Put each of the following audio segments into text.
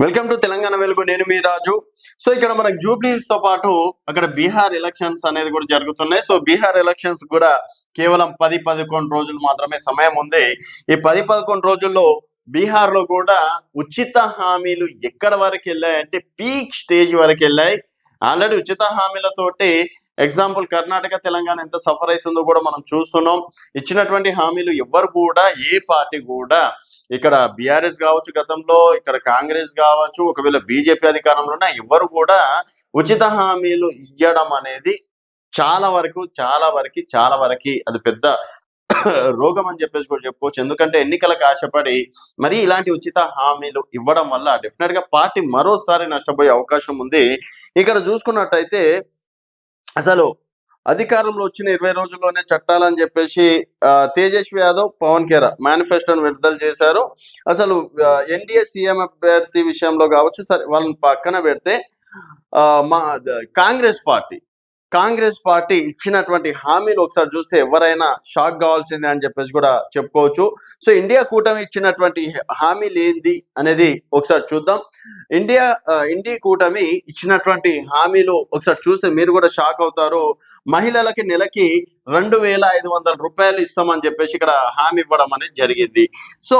Welcome to Telangana వెలుగు. నేను మీ రాజు. So ఇక్కడ మనకు జూబ్లీస్తో పాటు అక్కడ బీహార్ ఎలక్షన్స్ అనేది కూడా జరుగుతున్నాయి. సో బీహార్ ఎలక్షన్స్ కూడా కేవలం పది పదకొండు రోజులు మాత్రమే సమయం ఉంది. ఈ పది పదకొండు రోజుల్లో బీహార్లో కూడా ఉచిత హామీలు ఎక్కడ వరకు వెళ్ళాయి అంటే పీక్ స్టేజ్ వరకు వెళ్ళాయి. ఆల్రెడీ ఉచిత హామీలతోటి ఎగ్జాంపుల్ కర్ణాటక తెలంగాణ ఎంత సఫర్ అవుతుందో కూడా మనం చూస్తున్నాం. ఇచ్చినటువంటి హామీలు ఎవ్వరు కూడా ఏ పార్టీ కూడా ఇక్కడ బీఆర్ఎస్ కావచ్చు గతంలో ఇక్కడ కాంగ్రెస్ కావచ్చు ఒకవేళ బీజేపీ అధికారంలో ఉన్న ఎవరు కూడా ఉచిత హామీలు ఇవ్వడం అనేది చాలా వరకు చాలా వరకు చాలా వరకు అది పెద్ద రోగం అని చెప్పేసి కూడా చెప్పుకోవచ్చు. ఎందుకంటే ఎన్నికలకు ఆశపడి మరి ఇలాంటి ఉచిత హామీలు ఇవ్వడం వల్ల డెఫినెట్గా పార్టీ మరోసారి నష్టపోయే అవకాశం ఉంది. ఇక్కడ చూసుకున్నట్టయితే అసలు అధికారంలో వచ్చిన ఇరవై రోజుల్లోనే చట్టాలని చెప్పేసి తేజస్వి యాదవ్ పవన్ ఖేరా మేనిఫెస్టోను విడుదల చేశారు. అసలు ఎన్డీఏ సీఎం అభ్యర్థి విషయంలో కావచ్చు సరే వాళ్ళని పక్కన పెడితే ఆ, మా కాంగ్రెస్ పార్టీ కాంగ్రెస్ పార్టీ ఇచ్చినటువంటి హామీలు ఒకసారి చూస్తే ఎవరైనా షాక్ కావాల్సిందే అని చెప్పేసి కూడా చెప్పుకోవచ్చు. సో ఇండియా కూటమి ఇచ్చినటువంటి హామీలు ఏంది అనేది ఒకసారి చూద్దాం. ఇండియా ఇండి ఇండియా కూటమి ఇచ్చినటువంటి హామీలు ఒకసారి చూస్తే మీరు కూడా షాక్ అవుతారు. మహిళలకి నెలకి రెండు వేల ఐదు వందల రూపాయలు ఇస్తామని చెప్పేసి ఇక్కడ హామీ ఇవ్వడం అనేది జరిగింది. సో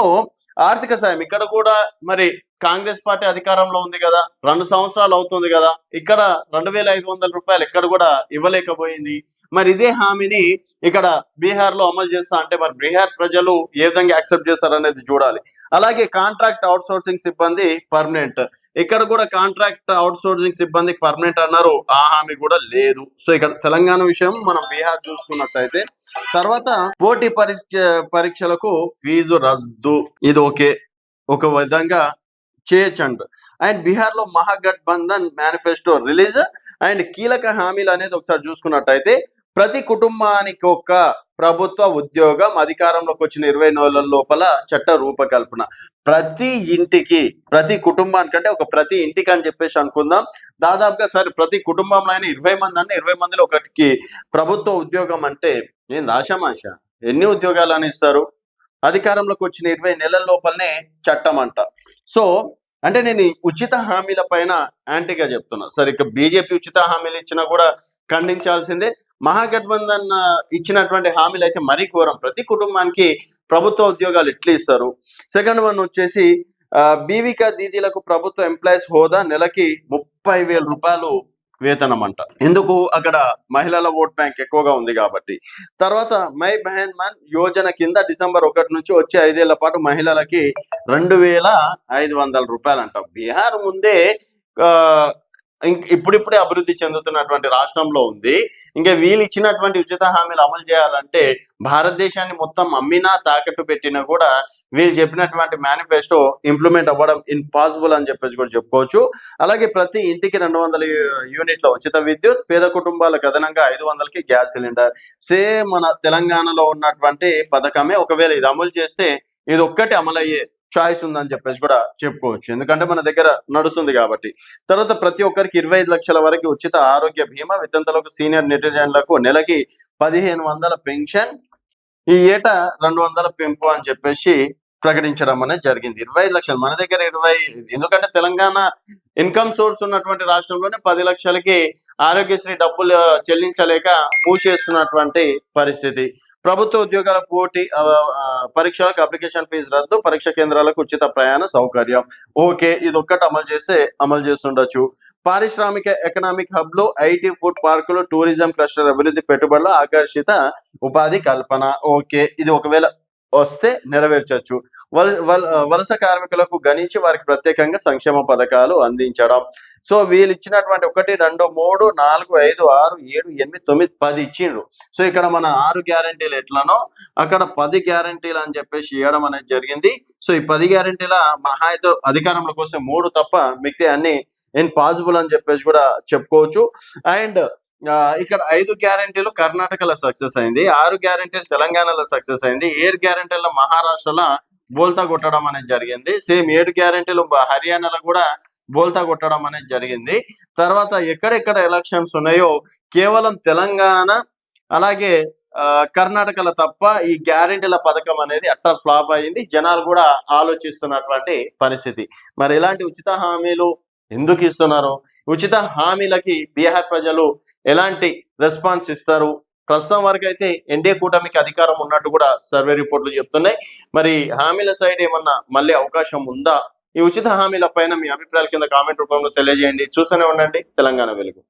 ఆర్థిక సాయం ఇక్కడ కూడా మరి కాంగ్రెస్ పార్టీ అధికారంలో ఉంది కదా రెండు సంవత్సరాలు అవుతుంది కదా ఇక్కడ రెండు వేల ఐదు వందల రూపాయలు ఎక్కడ కూడా ఇవ్వలేకపోయింది. మరి ఇదే హామీని ఇక్కడ బీహార్లో అమలు చేస్తా అంటే మరి బీహార్ ప్రజలు ఏ విధంగా యాక్సెప్ట్ చేస్తారనేది చూడాలి. అలాగే కాంట్రాక్ట్ అవుట్ సోర్సింగ్ సిబ్బంది పర్మనెంట్. ఇక్కడ కూడా కాంట్రాక్ట్ అవుట్ సోర్సింగ్ సిబ్బంది పర్మనెంట్ అన్నారు ఆ హామీ కూడా లేదు. సో ఇక్కడ తెలంగాణ విషయం మనం బీహార్ చూసుకున్నట్టయితే తర్వాత పోటీ పరీక్ష పరీక్షలకు ఫీజు రద్దు. ఇది ఓకే. ఒక విధంగా చేయొచ్చండి అండ్ బీహార్లో మహాగఠబంధన్ మేనిఫెస్టో రిలీజ్ అండ్ కీలక హామీలు అనేది ఒకసారి చూసుకున్నట్టయితే ప్రతి కుటుంబానికి ఒక ప్రభుత్వ ఉద్యోగం అధికారంలోకి వచ్చిన ఇరవై నెలల లోపల చట్ట రూపకల్పన. ప్రతి ఇంటికి ప్రతి కుటుంబానికి అంటే ఒక ప్రతి ఇంటికి అని చెప్పేసి అనుకుందాం. దాదాపుగా సరే ప్రతి కుటుంబంలో అయినా ఇరవై మంది అంటే ఇరవై మందిలో ఒకటికి ప్రభుత్వ ఉద్యోగం అంటే నేను రాశామాష ఎన్ని ఉద్యోగాలు అని ఇస్తారు? అధికారంలోకి వచ్చిన ఇరవై నెలల లోపలనే చట్టం అంట. సో అంటే నేను ఉచిత హామీల పైన యాంటీగా చెప్తున్నా. సరే ఇక బీజేపీ ఉచిత హామీలు ఇచ్చినా కూడా ఖండించాల్సిందే. మహాగఠబంధన్ ఇచ్చినటువంటి హామీలు అయితే మరీ ఘోరం. ప్రతి కుటుంబానికి ప్రభుత్వ ఉద్యోగాలు ఎట్లా ఇస్తారు? సెకండ్ వన్ వచ్చేసి బీవికా దీదీలకు ప్రభుత్వ ఎంప్లాయీస్ హోదా నెలకి ముప్పై వేల రూపాయలు వేతనం అంట ఎందుకు? అక్కడ మహిళల ఓట్ బ్యాంక్ ఎక్కువగా ఉంది కాబట్టి. తర్వాత మై బహన్ మన్ యోజన కింద డిసెంబర్ ఒకటి నుంచి వచ్చే ఐదేళ్ళ పాటు మహిళలకి రెండు వేల ఐదు వందల రూపాయలు అంట బీహార్ ముందే ఆ, ఇప్పుడిప్పుడే అభివృద్ధి చెందుతున్నటువంటి రాష్ట్రంలో ఉంది. ఇంకా వీళ్ళు ఇచ్చినటువంటి ఉచిత హామీలు అమలు చేయాలంటే భారతదేశాన్ని మొత్తం అమ్మినా తాకట్టు పెట్టినా కూడా వీళ్ళు చెప్పినటువంటి మేనిఫెస్టో ఇంప్లిమెంట్ అవ్వడం ఇంపాసిబుల్ అని చెప్పేసి కూడా చెప్పుకోవచ్చు. అలాగే ప్రతి ఇంటికి రెండు వందల యూనిట్ల ఉచిత విద్యుత్ పేద కుటుంబాలకు అదనంగా ఐదు వందలకి గ్యాస్ సిలిండర్. సేమ్ మన తెలంగాణలో ఉన్నటువంటి పథకమే ఒకవేళ ఇది అమలు చేస్తే ఇది ఒక్కటి అమలయ్యే చాయిస్ ఉందని చెప్పేసి కూడా చెప్పుకోవచ్చు. ఎందుకంటే మన దగ్గర నడుస్తుంది కాబట్టి. తర్వాత ప్రతి ఒక్కరికి ఇరవై ఐదు లక్షల వరకు ఉచిత ఆరోగ్య బీమా వితంతులకు సీనియర్ నెటిజన్లకు నెలకి పదిహేను వందల పెన్షన్ ఈ ఏటా రెండు వందల పెంపు అని చెప్పేసి ప్రకటించడం అనేది జరిగింది. ఇరవై ఐదు లక్షలు మన దగ్గర ఇరవై ఎందుకంటే తెలంగాణ ఇన్కమ్ సోర్స్ ఉన్నటువంటి రాష్ట్రంలోనే పది లక్షలకి ఆరోగ్యశ్రీ డబ్బులు చెల్లించలేక మూసేస్తున్నటువంటి పరిస్థితి. ప్రభుత్వ ఉద్యోగాల పోటీ పరీక్షలకు అప్లికేషన్ ఫీజు రద్దు పరీక్ష కేంద్రాలకు ఉచిత ప్రయాణ సౌకర్యం. ఓకే ఇది ఒక్కటి అమలు చేస్తే అమలు చేస్తుండొచ్చు. పారిశ్రామిక ఎకనామిక్ హబ్లు ఐటీ ఫుడ్ పార్కులు టూరిజం క్లస్టర్ అభివృద్ధి పెట్టుబడులు ఆకర్షిత ఉపాధి కల్పన. ఓకే ఇది ఒకవేళ వస్తే నెరవేర్చవచ్చు వల వల- వలస కార్మికులకు గణించి వారికి ప్రత్యేకంగా సంక్షేమ పథకాలు అందించడం. సో వీళ్ళు ఇచ్చినటువంటి ఒకటి రెండు మూడు నాలుగు ఐదు ఆరు ఏడు ఎనిమిది తొమ్మిది పది ఇచ్చిండ్రు. సో ఇక్కడ మన ఆరు గ్యారంటీలు ఎట్లనో అక్కడ పది గ్యారంటీలు అని చెప్పేసి ఇవ్వడం అనేది జరిగింది. సో ఈ పది గ్యారంటీల మహా అయితే అధికారంలోకి వస్తే మూడు తప్ప మిగతా అన్ని ఇంపాసిబుల్ అని చెప్పేసి కూడా చెప్పుకోవచ్చు. అండ్ ఇక్కడ ఐదు గ్యారంటీలు కర్ణాటకలో సక్సెస్ అయింది ఆరు గ్యారంటీలు తెలంగాణలో సక్సెస్ అయింది ఏడు గ్యారంటీలో మహారాష్ట్రలో బోల్తా కొట్టడం అనేది జరిగింది సేమ్ ఏడు గ్యారంటీలు హర్యానాలో కూడా బోల్తా కొట్టడం అనేది జరిగింది. తర్వాత ఎక్కడెక్కడ ఎలక్షన్స్ ఉన్నాయో కేవలం తెలంగాణ అలాగే ఆ, కర్ణాటకలో తప్ప ఈ గ్యారెంటీల పథకం అనేది అట్టర్ ఫ్లాప్ అయింది జనాలు కూడా ఆలోచిస్తున్నటువంటి పరిస్థితి. మరి ఇలాంటి ఉచిత హామీలు ఎందుకు ఇస్తున్నారు? ఉచిత హామీలకి బీహార్ ప్రజలు ఎలాంటి రెస్పాన్స్ ఇస్తారు? ప్రస్తుతం వరకు అయితే ఎన్డీఏ కూటమికి అధికారం ఉన్నట్టు కూడా సర్వే రిపోర్ట్లు చెప్తున్నాయి. మరి హామీల సైడ్ ఏమన్నా మళ్ళీ అవకాశం ఉందా? ఈ ఉచిత హామీల పైన మీ అభిప్రాయాల కింద కామెంట్ రూపంలో తెలియజేయండి. చూస్తూనే ఉండండి. తెలంగాణ వెలుగు.